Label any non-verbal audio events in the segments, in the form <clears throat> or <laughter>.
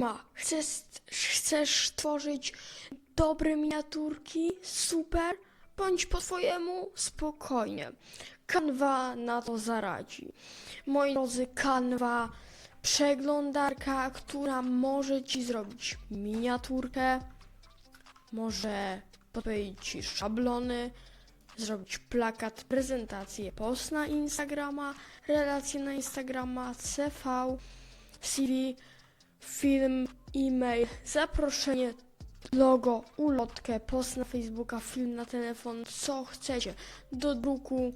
Ma, chcesz, chcesz tworzyć dobre miniaturki? Super. Bądź po twojemu spokojnie. Canva na to zaradzi. Moi drodzy, Canva przeglądarka, która może ci zrobić miniaturkę, może podpowiedzieć ci szablony, zrobić plakat, prezentację, post na Instagrama, relacje na Instagrama, CV, CV, film, e-mail, zaproszenie, logo, ulotkę, post na Facebooka, film na telefon, co chcecie, do druku,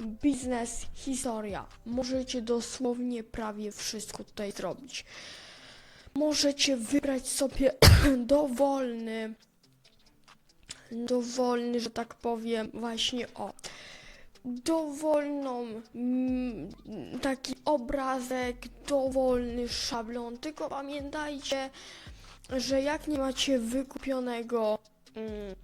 biznes, historia. Możecie dosłownie prawie wszystko tutaj zrobić. Możecie wybrać sobie <clears throat> dowolny, dowolny, że tak powiem, właśnie o, dowolną, mm, taki obrazek, dowolny szablon. Tylko pamiętajcie, że jak nie macie wykupionego, mm,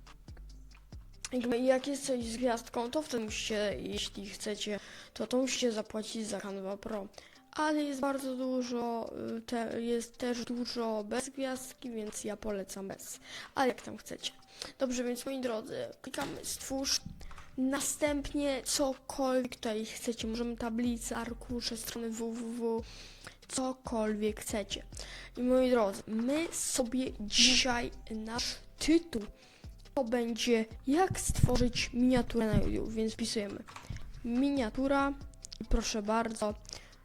jak jest coś z gwiazdką, to wtedy musicie, jeśli chcecie, to to musicie zapłacić za Canva Pro. Ale jest bardzo dużo, y, te, jest też dużo bez gwiazdki, więc ja polecam bez. Ale jak tam chcecie. Dobrze, więc moi drodzy, klikamy stwórz. Następnie cokolwiek tutaj chcecie, możemy tablice, arkusze, strony www, cokolwiek chcecie. I moi drodzy, my sobie dzisiaj nasz tytuł to będzie jak stworzyć miniaturę na YouTube, więc wpisujemy miniatura i proszę bardzo,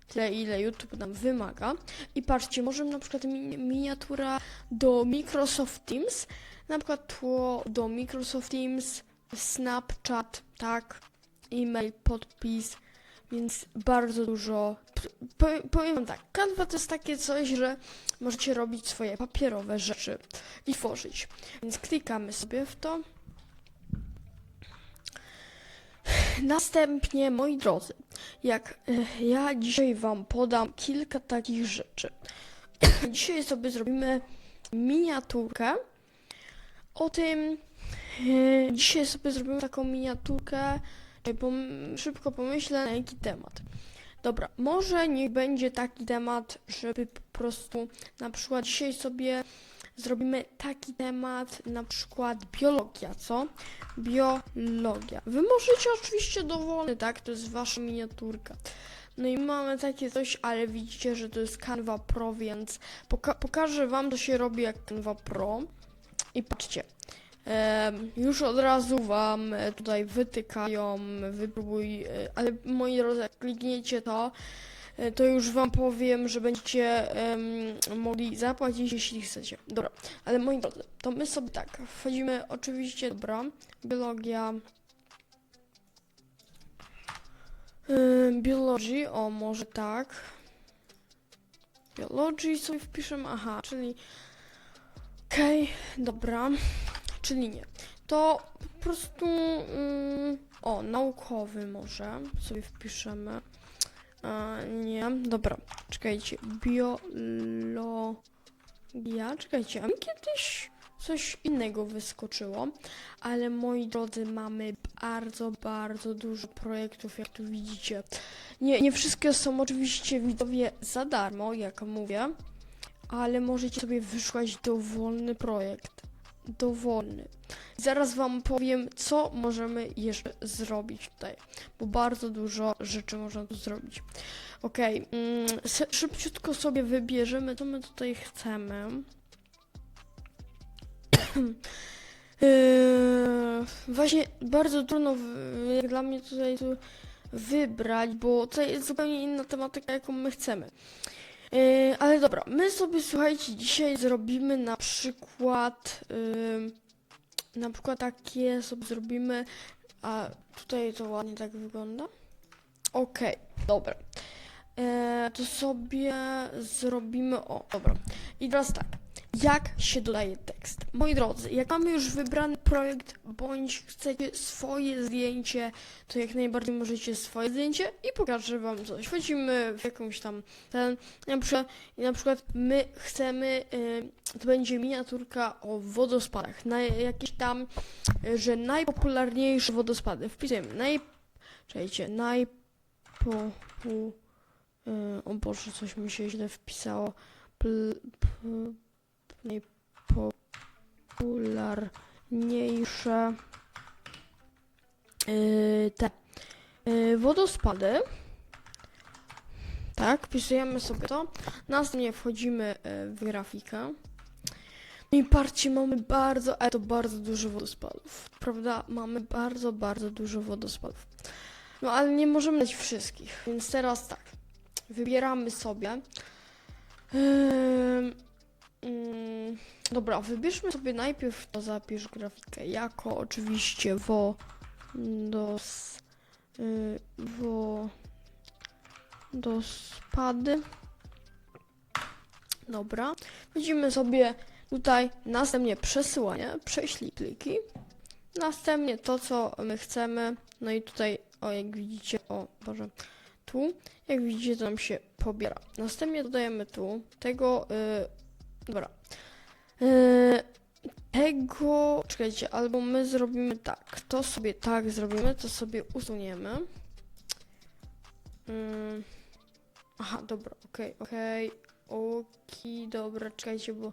tyle ile YouTube nam wymaga. I patrzcie, możemy na przykład mi- miniatura do Microsoft Teams, na przykład tło do Microsoft Teams, Snapchat, tak, e-mail, podpis, więc bardzo dużo. P- Powiem, wam tak, Canva to jest takie coś, że możecie robić swoje papierowe rzeczy i tworzyć. Więc klikamy sobie w to. Następnie, moi drodzy, jak e, ja dzisiaj Wam podam kilka takich rzeczy. <coughs> dzisiaj sobie zrobimy miniaturkę o tym. E, Dzisiaj sobie zrobimy taką miniaturkę. Czekaj, pom- szybko pomyślę na jaki temat. Dobra, może niech będzie taki temat, żeby po prostu na przykład dzisiaj sobie zrobimy taki temat, na przykład biologia, co? Biologia. Wy możecie oczywiście dowolny, tak? To jest wasza miniaturka. No i mamy takie coś, ale widzicie, że to jest Canva Pro, więc poka- pokażę wam, co się robi jak Canva Pro. I patrzcie. Już od razu wam e, tutaj wytykają, wypróbuj, e, ale moi drodzy, jak klikniecie to, e, to już wam powiem, że będziecie em, mogli zapłacić, jeśli chcecie. Dobra, ale moi drodzy, to my sobie tak, wchodzimy oczywiście, dobra, biologia, Ym, biologii, o może tak, biologii sobie wpiszemy, aha, czyli, okej, dobra, czyli nie, to po prostu, ym, o, naukowy może sobie wpiszemy, a, nie, dobra, czekajcie, biologia, czekajcie, a mi kiedyś coś innego wyskoczyło, ale moi drodzy, mamy bardzo, bardzo dużo projektów, jak tu widzicie. Nie, nie wszystkie są oczywiście widzowie za darmo, jak mówię, ale możecie sobie wyszukać dowolny projekt. Dowolny. Zaraz wam powiem, co możemy jeszcze zrobić tutaj, bo bardzo dużo rzeczy można tu zrobić. Okej, mm, szybciutko sobie wybierzemy, co my tutaj chcemy. <clears throat> Yy, właśnie bardzo trudno jak dla mnie tutaj tu wybrać, bo to jest zupełnie inna tematyka, jaką my chcemy. Yy, ale dobra, my sobie słuchajcie, dzisiaj zrobimy na przykład yy, na przykład takie sobie zrobimy, a tutaj to ładnie tak wygląda. Okej, dobra. Yy, to sobie zrobimy, o, dobra. I teraz tak, jak się dodaje tekst. Moi drodzy, jak mamy już wybrany projekt, bądź chcecie swoje zdjęcie, to jak najbardziej możecie swoje zdjęcie i pokażę wam coś. Wchodzimy w jakąś tam ten, na przykład, na przykład my chcemy, y, to będzie miniaturka o wodospadach, na jakieś tam, że najpopularniejsze wodospady. Wpisujemy naj, czekajcie, najpopu, y, o Boże, coś mi się źle wpisało. pl, p, najpopularniejsze yy, te yy, wodospady. Tak, wpisujemy sobie to. Następnie wchodzimy yy, w grafikę. No i patrzcie, mamy bardzo, ale to bardzo dużo wodospadów. Prawda? Mamy bardzo, bardzo dużo wodospadów. No ale nie możemy dać wszystkich, więc teraz tak. Wybieramy sobie. Ym, mm, dobra, wybierzmy sobie najpierw to zapisz grafikę jako oczywiście wodos y, wodospady. Dobra. Widzimy sobie tutaj następnie przesyłanie, prześlij pliki. Następnie to, co my chcemy. No i tutaj, o jak widzicie, o Boże, tu, jak widzicie, to nam się pobiera. Następnie dodajemy tu tego, y, dobra, y, tego, czekajcie, albo my zrobimy tak, to sobie tak zrobimy, to sobie usuniemy. Ym, aha, dobra, okej, okej, oki, dobra, czekajcie, bo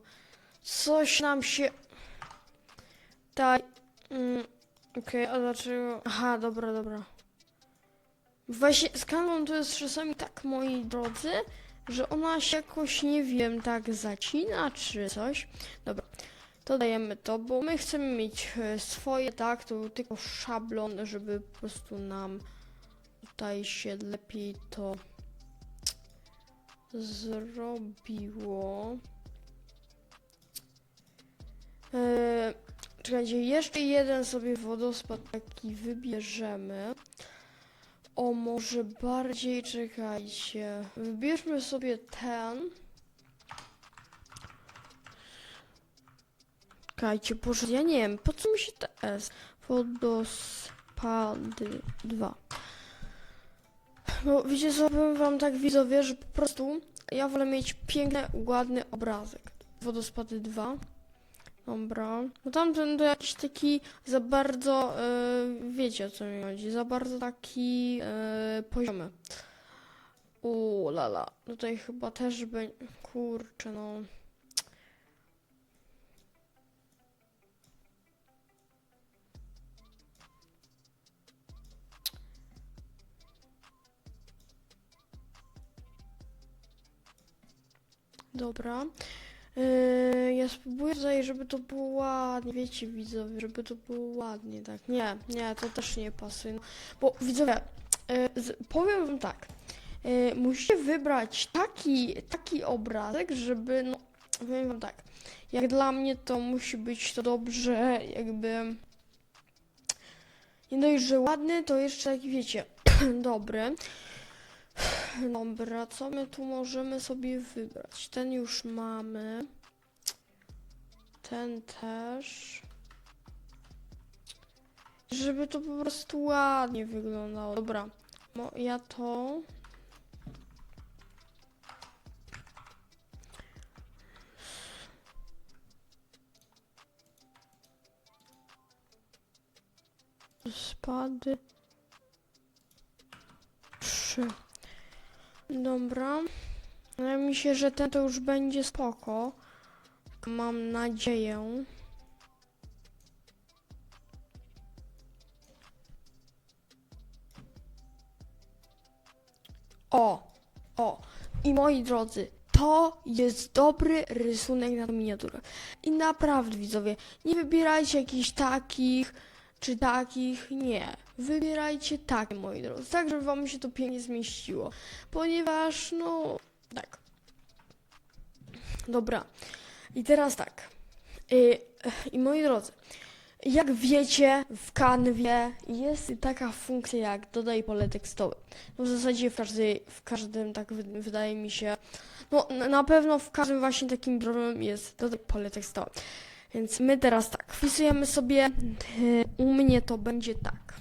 coś nam się, tak, mm, okej, a dlaczego, aha, dobra, dobra. Właśnie z kanwą to jest czasami tak, moi drodzy, że ona się jakoś, nie wiem, tak zacina czy coś. Dobra, to dajemy to, bo my chcemy mieć e, swoje, tak, to tylko szablon, żeby po prostu nam tutaj się lepiej to zrobiło. Eee, czekajcie, jeszcze jeden sobie wodospad taki wybierzemy. O, może bardziej czekajcie. Wybierzmy sobie ten. Czekajcie, Boże, ja nie wiem, po co mi się TS? Wodospady 2. No, wiecie co, wam tak widzowie, że po prostu ja wolę mieć piękny, ładny obrazek. Wodospady 2. Dobra. No tamten to jakiś taki za bardzo, e, wiecie o co mi chodzi, za bardzo taki e, poziomy. U lala. Tutaj chyba też będzie, kurczę no. Dobra. Yy, ja spróbuję tutaj, żeby to było ładnie, wiecie widzowie, żeby to było ładnie, tak. Nie, nie, to też nie pasuje. No, bo widzowie, yy, z, powiem wam tak. Yy, musicie wybrać taki, taki obrazek, żeby, no, powiem wam tak. Jak dla mnie to musi być to dobrze, jakby... Nie dość, że ładny, to jeszcze taki, wiecie, <clears throat> dobry. Dobra, co my tu możemy sobie wybrać? Ten już mamy. Ten też. Żeby to po prostu ładnie wyglądało. Dobra, no ja to. Spady. Trzy. Dobra. Wydaje mi się, że ten to już będzie spoko. Mam nadzieję. O, o. I moi drodzy, to jest dobry rysunek na miniaturę. I naprawdę, widzowie, nie wybierajcie jakichś takich czy takich. Nie. Wybierajcie takie, moi drodzy, tak, żeby wam się to pięknie zmieściło. Ponieważ, no, tak. Dobra. I teraz tak. I, I moi drodzy, jak wiecie, w kanwie jest taka funkcja jak dodaj pole tekstowe. No w zasadzie w, w każdym, tak wy- wydaje mi się, no na- na pewno w każdym właśnie takim problemem jest dodaj pole tekstowe. Więc my teraz tak, wpisujemy sobie, y, u mnie to będzie tak.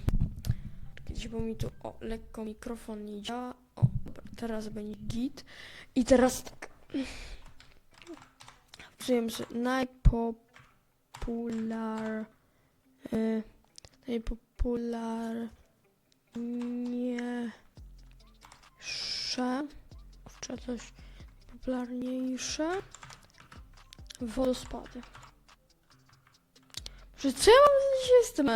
Czekajcie, bo mi tu, o, lekko mikrofon nie działa. O, dobra, teraz będzie git. I teraz tak. Wpisujemy sobie najpopular... Y, najpopularniejsze... Kurczę, coś... Najpopularniejsze wodospady. Że co ja mam z tym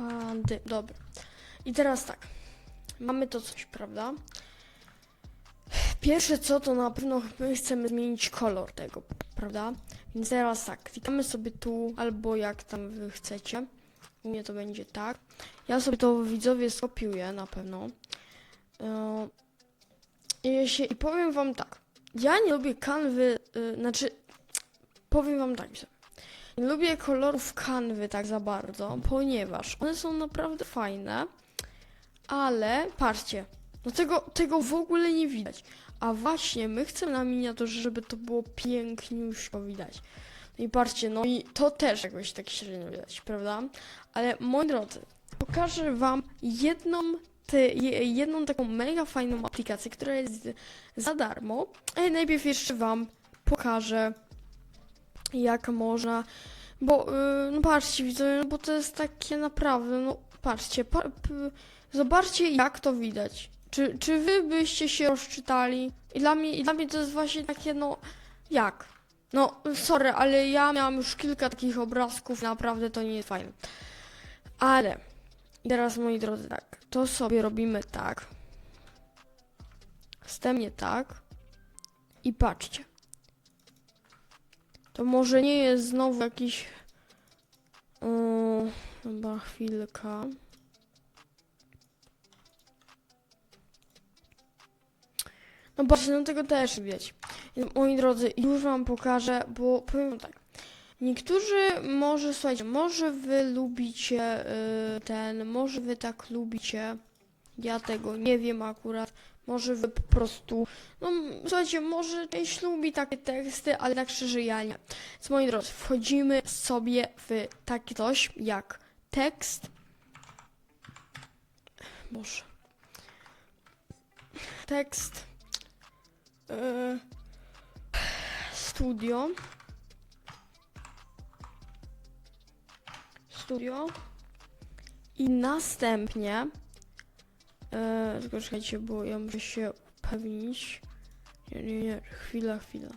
Wodospady. Dobra. I teraz tak. Mamy to coś, prawda? Pierwsze co, to na pewno my chcemy zmienić kolor tego, prawda? Więc teraz tak, klikamy sobie tu, albo jak tam wy chcecie. U mnie to będzie tak. Ja sobie to widzowie skopiuję na pewno. Yy, I, powiem wam tak. Ja nie lubię kanwy, yy, znaczy powiem wam tak. sobie. Lubię kolorów kanwy tak za bardzo, ponieważ one są naprawdę fajne, ale patrzcie, no tego, tego w ogóle nie widać. A właśnie my chcemy na miniaturze, żeby to było piękniuśko widać. No i patrzcie, no i to też jakoś tak średnio widać, prawda? Ale moi drodzy, pokażę wam jedną, te, je- jedną taką mega fajną aplikację, która jest za darmo. Ale najpierw jeszcze wam pokażę, jak można, bo yy, no patrzcie, widzowie, no bo to jest takie naprawdę, no patrzcie, pa, zobaczcie jak to widać. Czy, czy wy byście się rozczytali? I dla mnie, i dla mnie to jest właśnie takie, no, jak? No, sorry, ale ja miałam już kilka takich obrazków, naprawdę to nie jest fajne. Ale, teraz moi drodzy, tak, to sobie robimy tak. Wstępnie tak. I patrzcie. To może nie jest znowu jakiś... Yy, chyba chwilka. No patrzcie, no tego też widać. Moi drodzy, już wam pokażę, bo powiem tak. Niektórzy może, słuchajcie, może wy lubicie y, ten, może wy tak lubicie. Ja tego nie wiem akurat. Może wy po prostu, no słuchajcie, może część lubi takie teksty, ale tak szczerze ja nie. Więc moi drodzy, wchodzimy sobie w takie coś jak tekst. Boże. Tekst. y, studio. Studio. I następnie. E, tylko czekajcie, bo ja muszę się upewnić. Nie, nie, nie, chwila, chwila.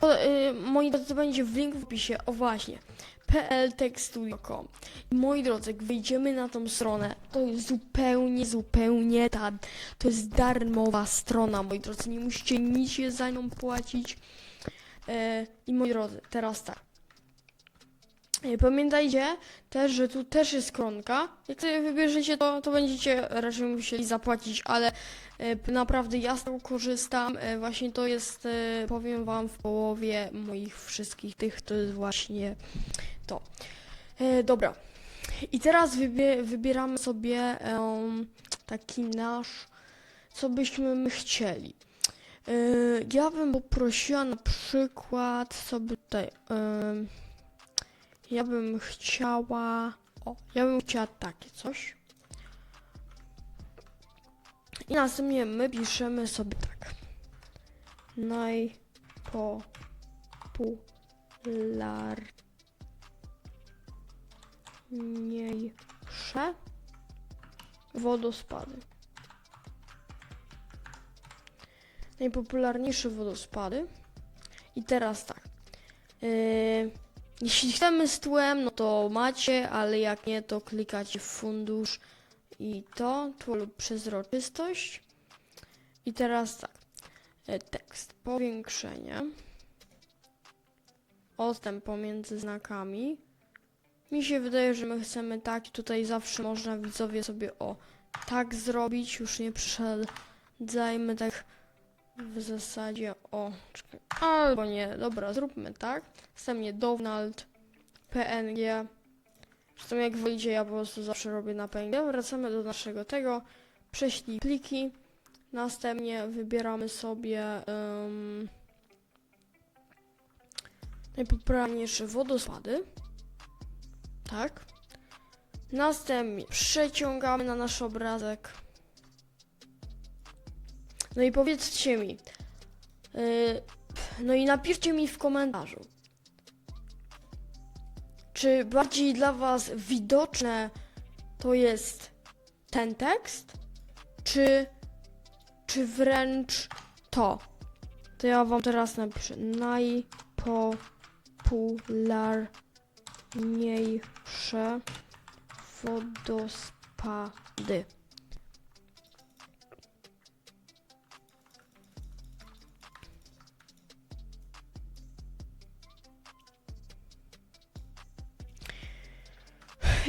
O, e, moi drodzy, będzie w link w opisie. O właśnie. pltextstudio.com Moi drodzy, wejdziemy na tą stronę, to jest zupełnie, zupełnie ta, to jest darmowa strona, moi drodzy, nie musicie nic się za nią płacić. E, I moi drodzy, teraz tak. Pamiętajcie też, że tu też jest kronka. Jak sobie wybierzecie, to, to będziecie raczej musieli zapłacić, ale e, naprawdę ja z tego korzystam. E, właśnie to jest, e, powiem wam, w połowie moich wszystkich tych, to jest właśnie to. Dobra. I teraz wybie, wybieramy sobie em, taki nasz, co byśmy my chcieli. E, ja bym poprosiła na przykład sobie tutaj. em, ja bym chciała. O, ja bym chciała takie coś. I następnie my piszemy sobie tak. Najpopularniejsze wodospady. Najpopularniejsze wodospady. I teraz tak. Yy, jeśli chcemy z tłem, no to macie, ale jak nie, to klikacie w fundusz i to, tło lub przezroczystość. I teraz tak, e, tekst, powiększenie, odstęp pomiędzy znakami. Mi się wydaje, że my chcemy tak, tutaj zawsze można widzowie sobie o tak zrobić, już nie przeszedzajmy tak w zasadzie o, czekaj, albo nie, dobra, zróbmy tak. Następnie Donald, PNG. Zresztą jak wyjdzie, ja po prostu zawsze robię na PNG. Wracamy do naszego tego. Prześlij pliki. Następnie wybieramy sobie um, najpopularniejsze wodospady. Tak. Następnie przeciągamy na nasz obrazek. No i powiedzcie mi, yy, no i napiszcie mi w komentarzu, czy bardziej dla Was widoczne to jest ten tekst, czy, czy wręcz to. To ja wam teraz napiszę najpopularniejsze wodospady.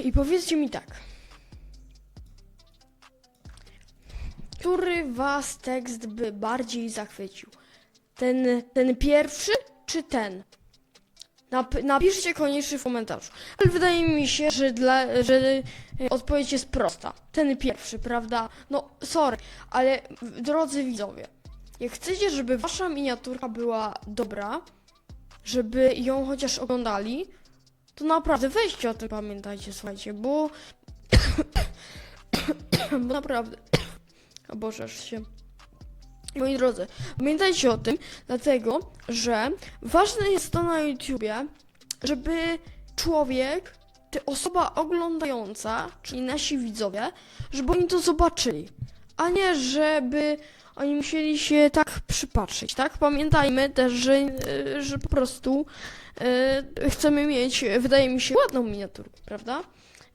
I powiedzcie mi tak. Który was tekst by bardziej zachwycił? Ten, ten pierwszy czy ten? Nap napiszcie koniecznie w komentarzu. Ale wydaje mi się, że, dla, że y, odpowiedź jest prosta. Ten pierwszy, prawda? No, sorry, ale drodzy widzowie, jak chcecie, żeby wasza miniaturka była dobra, żeby ją chociaż oglądali, to naprawdę weźcie o tym pamiętajcie, słuchajcie, bo... <coughs> bo naprawdę... <coughs> O Boże, aż się... Moi drodzy, pamiętajcie o tym, dlatego, że ważne jest to na YouTubie, żeby człowiek, czy osoba oglądająca, czyli nasi widzowie, żeby oni to zobaczyli, a nie żeby oni musieli się tak przypatrzeć, tak? Pamiętajmy też, że, y, że po prostu y, chcemy mieć, wydaje mi się, ładną miniaturkę, prawda?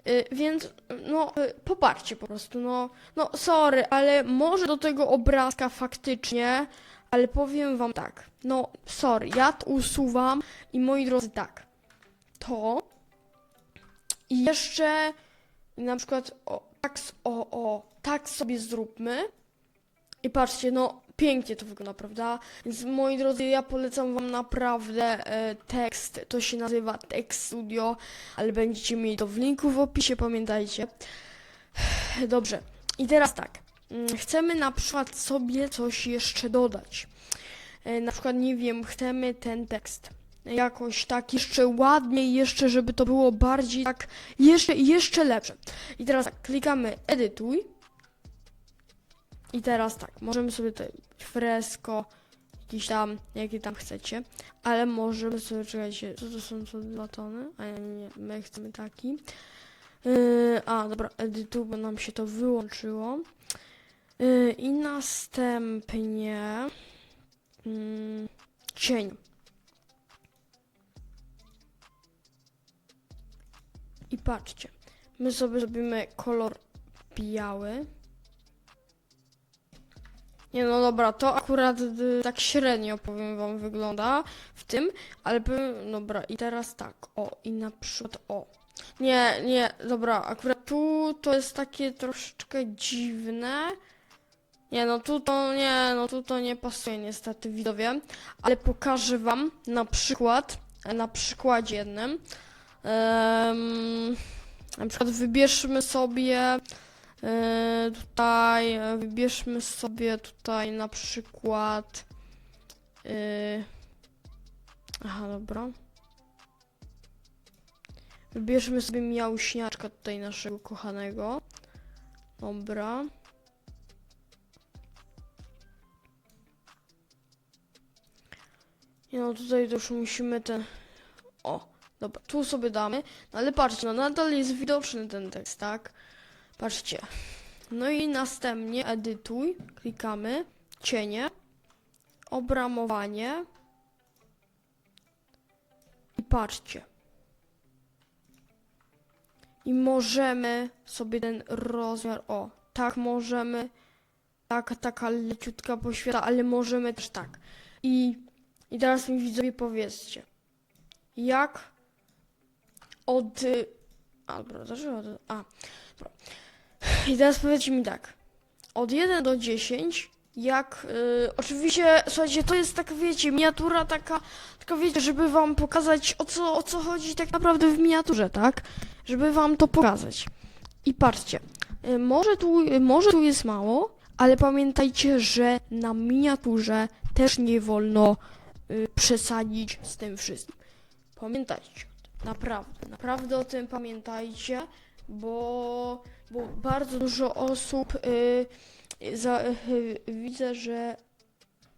Y, Więc, no, poparcie po prostu, no, no, sorry, ale może do tego obrazka faktycznie, ale powiem wam tak, no, sorry, ja to usuwam i moi drodzy, tak, to i jeszcze na przykład, o, tak, o, o, tak sobie zróbmy i patrzcie, no, pięknie to wygląda, prawda? Więc moi drodzy, ja polecam wam naprawdę e, tekst, to się nazywa Text Studio, ale będziecie mieli to w linku w opisie, pamiętajcie. <sighs> Dobrze, i teraz tak. Mm, Chcemy na przykład sobie coś jeszcze dodać. E, Na przykład, nie wiem, chcemy ten tekst jakoś tak jeszcze ładniej, jeszcze żeby to było bardziej tak, jeszcze, jeszcze lepsze. I teraz tak, klikamy edytuj. I teraz tak, możemy sobie tutaj fresko, jakiś tam, jakie tam chcecie, ale możemy sobie, czekajcie, co to są to dwa tony? A nie, nie, my chcemy taki. Yy, a, dobra, edytu, bo nam się to wyłączyło. Yy, I następnie mm, cień. I patrzcie, my sobie zrobimy kolor biały. Nie no dobra, to akurat y, tak średnio powiem wam wygląda w tym, ale powiem, dobra i teraz tak, o i na przykład o. Nie, nie, dobra, akurat tu to jest takie troszeczkę dziwne. Nie no tu to nie, no tu to nie pasuje niestety widzowie, ale pokażę wam na przykład, na przykładzie jednym. Em, na przykład wybierzmy sobie tutaj, e, wybierzmy sobie tutaj na przykład. e, aha, dobra. Wybierzmy sobie miałśniaczka tutaj naszego kochanego. Dobra. No, tutaj już musimy ten... O, dobra, tu sobie damy. No ale patrzcie, no nadal jest widoczny ten tekst, tak? Patrzcie. No i następnie edytuj, klikamy, cienie, obramowanie i patrzcie. I możemy sobie ten rozmiar, o, tak możemy, tak, taka leciutka poświata, ale możemy też tak. I, i teraz mi widzowie powiedzcie, jak od, y, a, dobra, a, dobra. I teraz powiedzcie mi tak. Od 1 do 10, jak. y, oczywiście, słuchajcie, to jest tak, wiecie, miniatura taka. Tylko wiecie, żeby wam pokazać o co, o co chodzi tak naprawdę w miniaturze, tak? Żeby wam to pokazać. I patrzcie. y, może, tu, y, może tu jest mało, ale pamiętajcie, że na miniaturze też nie wolno y, przesadzić z tym wszystkim. Pamiętajcie. Naprawdę, naprawdę o tym pamiętajcie, bo bo bardzo dużo osób y, za, y, widzę, że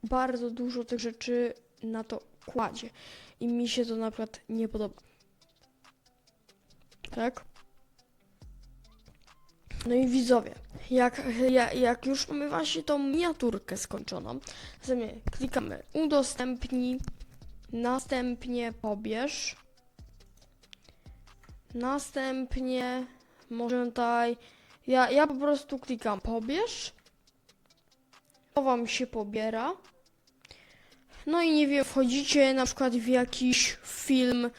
bardzo dużo tych rzeczy na to kładzie i mi się to na przykład nie podoba. Tak? No i widzowie, jak, jak, już mamy właśnie tą miniaturkę skończoną, sobie klikamy udostępnij, następnie pobierz, następnie może tutaj, ja, ja po prostu klikam pobierz, to wam się pobiera, no i nie wiem, wchodzicie na przykład w jakiś film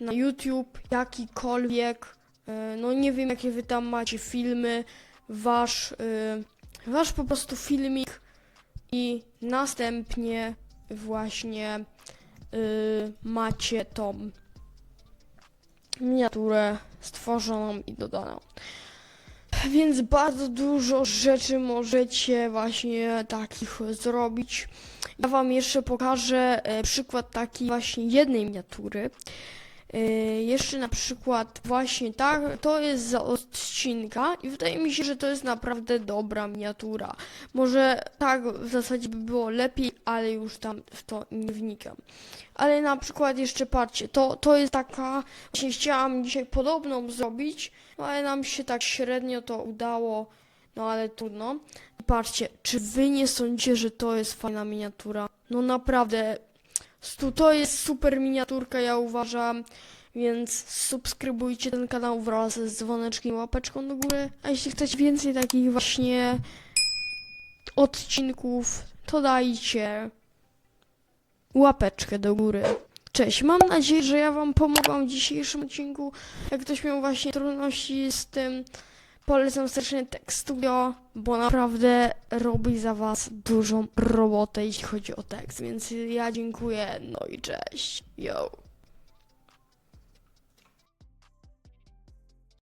na YouTube, jakikolwiek, e, no nie wiem jakie wy tam macie filmy, wasz, e, wasz po prostu filmik i następnie właśnie e, macie tą miniaturę stworzoną i dodaną. Więc bardzo dużo rzeczy możecie właśnie takich zrobić. Ja wam jeszcze pokażę e, przykład takiej właśnie jednej miniatury. E, jeszcze na przykład właśnie tak, to jest za odcinka i wydaje mi się, że to jest naprawdę dobra miniatura. Może tak w zasadzie by było lepiej, ale już tam w to nie wnikam. Ale na przykład jeszcze patrzcie, to, to jest taka, właśnie chciałam dzisiaj podobną zrobić, no ale nam się tak średnio to udało, no ale trudno. Patrzcie, czy wy nie sądzicie, że to jest fajna miniatura? No naprawdę, to jest super miniaturka, ja uważam. Więc subskrybujcie ten kanał wraz z dzwoneczkiem, łapeczką do góry. A jeśli chcecie więcej takich właśnie odcinków, to dajcie łapeczkę do góry. Cześć, mam nadzieję, że ja wam pomogłam w dzisiejszym odcinku. Jak ktoś miał właśnie trudności z tym, polecam serdecznie Text Studio, bo naprawdę robi za was dużą robotę, jeśli chodzi o tekst, więc ja dziękuję, no i cześć, yo.